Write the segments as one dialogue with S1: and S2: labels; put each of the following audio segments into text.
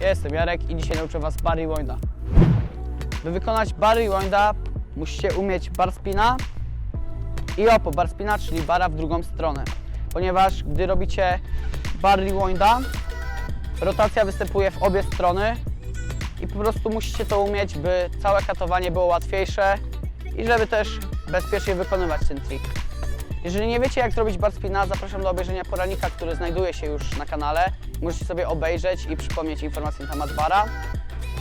S1: jestem Jarek i dzisiaj nauczę Was Barry Winda. By wykonać Barry Winda musicie umieć bar spina i opo bar spina, czyli bara w drugą stronę. Ponieważ gdy robicie Barry Winda, rotacja występuje w obie strony i po prostu musicie to umieć, by całe katowanie było łatwiejsze i żeby też bezpiecznie wykonywać ten trik. Jeżeli nie wiecie jak zrobić bar spina, zapraszam do obejrzenia poradnika, który znajduje się już na kanale. Możecie sobie obejrzeć i przypomnieć informacje na temat bara.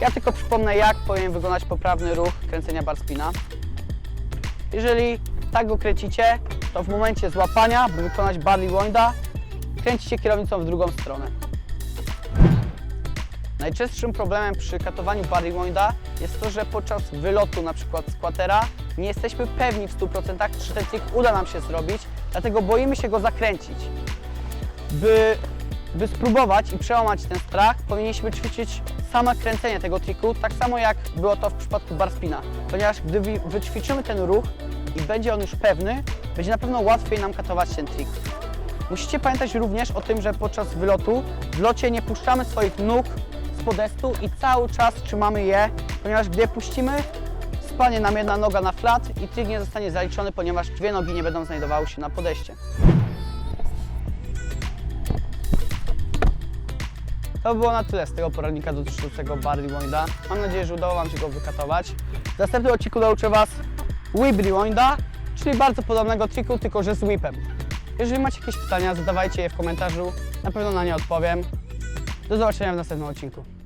S1: Ja tylko przypomnę jak powinien wyglądać poprawny ruch kręcenia bar spina. Jeżeli tak go kręcicie, to w momencie złapania, by wykonać barley winda, kręcicie kierownicą w drugą stronę. Najczęstszym problemem przy katowaniu barley winda jest to, że podczas wylotu przykład z kwatera nie jesteśmy pewni w 100% czy ten trik uda nam się zrobić, dlatego boimy się go zakręcić. By, by spróbować i przełamać ten strach, powinniśmy ćwiczyć same kręcenie tego triku, tak samo jak było to w przypadku bar spina. Ponieważ gdy wy- wyćwiczymy ten ruch i będzie on już pewny, będzie na pewno łatwiej nam katować ten trik. Musicie pamiętać również o tym, że podczas wylotu w locie nie puszczamy swoich nóg z podestu i cały czas trzymamy je, ponieważ gdy je puścimy, spadnie nam jedna noga na flat i trik nie zostanie zaliczony, ponieważ dwie nogi nie będą znajdowały się na podeście. To by było na tyle z tego poradnika dotyczącego Barley Winda. Mam nadzieję, że udało Wam się go wykatować. W następnym odcinku nauczę Was Whip Rewinda, czyli bardzo podobnego triku, tylko że z whipem. Jeżeli macie jakieś pytania, zadawajcie je w komentarzu, na pewno na nie odpowiem. Do zobaczenia w następnym odcinku.